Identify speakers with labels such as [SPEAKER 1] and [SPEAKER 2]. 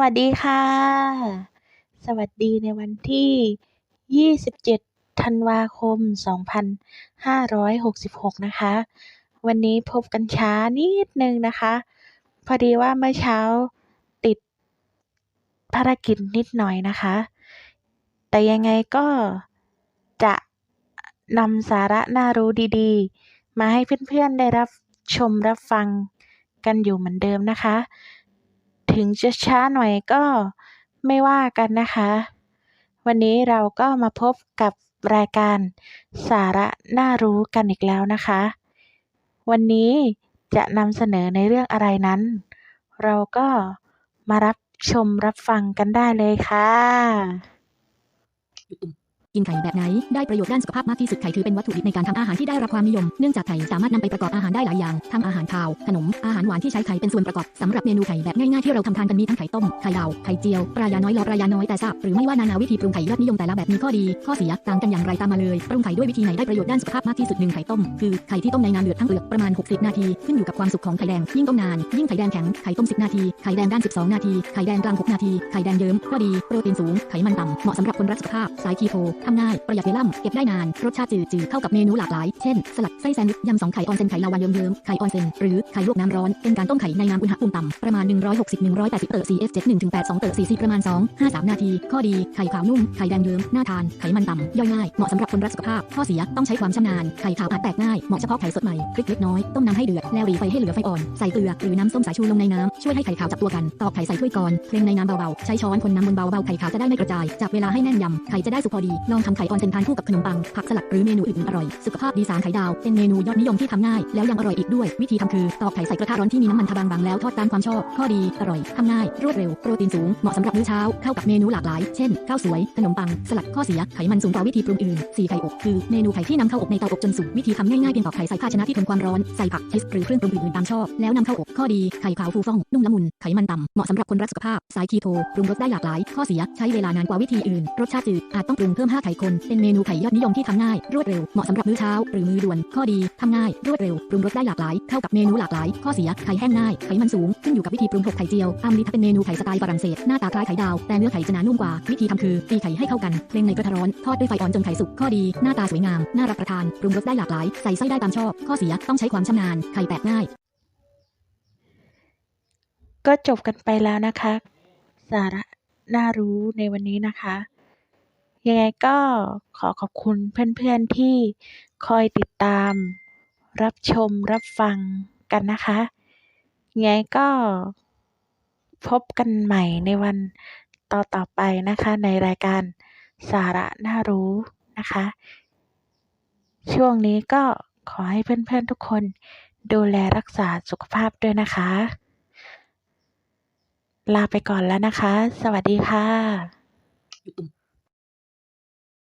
[SPEAKER 1] วัสดีค่ะ สวัสดีในวันที่ 27 ธันวาคม 2566 นะคะ วันนี้พบกันช้านิดนึงนะคะ พอดีว่าเมื่อเช้าติดภารกิจนิดหน่อยนะคะ แต่ยังไงก็จะนำสาระน่ารู้ดีๆ มาให้เพื่อนๆได้รับชมรับฟังกันอยู่เหมือนเดิมนะคะ ถึงจะช้าหน่อยก็ไม่ว่ากันนะคะ วันนี้เราก็มาพบกับรายการสาระน่ารู้กันอีกแล้วนะคะ วันนี้จะนำเสนอในเรื่องอะไรนั้น เราก็มารับชมรับฟังกันได้เลยค่ะ
[SPEAKER 2] กินไข่แบบไหน ได้ประโยชน์ด้านสุขภาพมากที่สุดไข่ถือเป็นวัตถุดิบในการทำอาหารที่ได้รับความนิยม เนื่องจากไข่สามารถนำไปประกอบอาหารได้หลายอย่างทั้งอาหารคาว ขนม อาหารหวานที่ใช้ไข่เป็นส่วนประกอบสำหรับเมนูไข่แบบง่ายๆที่เราทำทานกันมีทั้งไข่ต้ม ไข่ดาว ไข่เจียว ปลายาน้อยลอปลายาน้อยแต่ทราบหรือไม่ว่านานาวิธีปรุงไข่ยอดนิยมแต่ละแบบมีข้อดี ข้อเสียต่างกันอย่างไรตามมาเลย ปรุงไข่ด้วยวิธีไหนได้ประโยชน์ด้านสุขภาพมากที่สุดหนึ่งไข่ต้ม คือไข่ที่ต้มในน้ำเดือดทั้งเปลือกประมาณ 60 นาที ขึ้นอยู่กับความสุกของไข่แดง ยิ่งต้มนาน ยิ่งไข่แดงแข็ง ไข่ต้ม 10 นาที ไข่แดงด้าน 12 นาที ไข่แดงกลาง 6 นาที ไข่แดงเยิ้ม ข้อดี โปรตีนสูง ไขมันต่ำ เหมาะสำหรับคนรักสุขภาพ สายคีโตทำง่าย ประหยัดเวลาเก็บได้นาน รสชาติจืดจืดเข้ากับเมนูหลากหลาย เช่น สลัดไส้แซนด์วิชยำสองไข่ออนเซนไข่ลาวาเยิ้มๆไข่ออนเซนหรือไข่ลวกน้ำร้อน เป็นการต้มไข่ในน้ำอุณหภูมิต่ำประมาณ 160-180 เตอร์ CS 71ถึง82เตอร์ CC ประมาณ 2 53 นาที ข้อดี ไข่ขาวนุ่ม ไข่แดงเยิ้ม น่าทาน ไขมันต่ำ ย่อยง่าย เหมาะสำหรับคนรักสุขภาพ ข้อเสีย ต้องใช้ความชำนาญ ไข่ขาวอาจแตกง่าย เหมาะเฉพาะไข่สดใหม่พริกเล็กน้อย ต้มน้ำให้เดือด แล้วรีไฟให้เหลือไฟอ่อน ใส่เกลือหรือน้ำส้มสายชูลงในน้ำช่วยให้ไข่ขาวจับตัวกัน ตอกไข่ใส่ถ้วยก่อนเคลมในน้ำเบาๆ ใช้ช้อนคนน้ำบนเบาๆ ไข่ขาวจะได้ไม่กระจาย จับเวลาให้แน่นยำ ไข่จะได้สุกพอดีลองทำไข่ออนเซนทานคู่กับขนมปัง ผักสลัดหรือเมนูอื่นๆอร่อย สุขภาพดีสารไข่ดาว เป็นเมนูยอดนิยมที่ทำง่าย แล้วยังอร่อยอีกด้วย วิธีทำคือ ตอกไข่ใส่กระทะร้อนที่มีน้ำมันทะบางๆแล้วทอดตามความชอบ ข้อดี อร่อย ทำง่าย รวดเร็ว โปรตีนสูง เหมาะสำหรับมื้อเช้า เข้ากับเมนูหลากหลาย เช่น ข้าวสวย ขนมปัง สลัด ข้อเสีย ไขมันสูงกว่าวิธีปรุงอื่นสีไข่อบคือ เมนูไข่ที่นำเข้าอบในเตาอบจนสุก วิธีทำง่ายๆเพียงตอกไข่ใส่ภาชนะที่ทนความร้อน ใส่ผักชีสหรือเครื่องปรุงอื่นๆตามชอบ แล้วนำเข้าอบ ข้อดี ไข่ขาวฟูฟ่อง นุ่มละมุน ไขมันต่ำ เหมาะสำหรับคนรักสุขภาพ สายคีโตปรุงรสได้หลากหลาย ข้อเสีย ใช้เวลานานกว่าวิธีอื่น รสชาติจืด อาจต้องปรุงเพิ่มไข่คน เป็นเมนูไข่ยอดนิยมที่ทำง่าย รวดเร็ว เหมาะสำหรับมื้อเช้า หรือมื้อด่วน ข้อดีทำง่าย รวดเร็ว ปรุงรสได้หลากหลาย เข้ากับเมนูหลากหลาย ข้อเสีย ไข่แห้งง่าย ไขมันสูง ขึ้นอยู่กับวิธีปรุงหกไข่เจียวอามริทเป็นเมนูไข่สไตล์ฝรั่งเศส หน้าตาคล้ายไข่ดาว แต่เนื้อไข่จะหนานุ่มกว่า วิธีทำคือตีไข่ให้เข้ากันเคลงในกระทะร้อน ทอดด้วยไฟอ่อนจนไข่สุก ข้อดี หน้าตาสวยงาม น่ารับประทาน ปรุงรสได้หลากหลาย ใส่ไส้ได้ตามชอบ ข้อเสีย ต้องใช้ความชำนาญ ไข่แตกง่าย
[SPEAKER 1] ก็จบกันไปแล้วนะคะ สาระน่ารู้ในวันนี้นะคะ ยังไงก็ขอขอบคุณเพื่อนๆที่คอยติดตาม รับชมรับฟังกันนะคะยังไงก็พบกันใหม่ในวันต่อๆไปนะคะ ในรายการสาระน่ารู้นะคะ ช่วงนี้ก็ขอให้เพื่อนๆทุกคนดูแลรักษาสุขภาพด้วยนะคะ ลาไปก่อนแล้วนะคะ สวัสดีค่ะ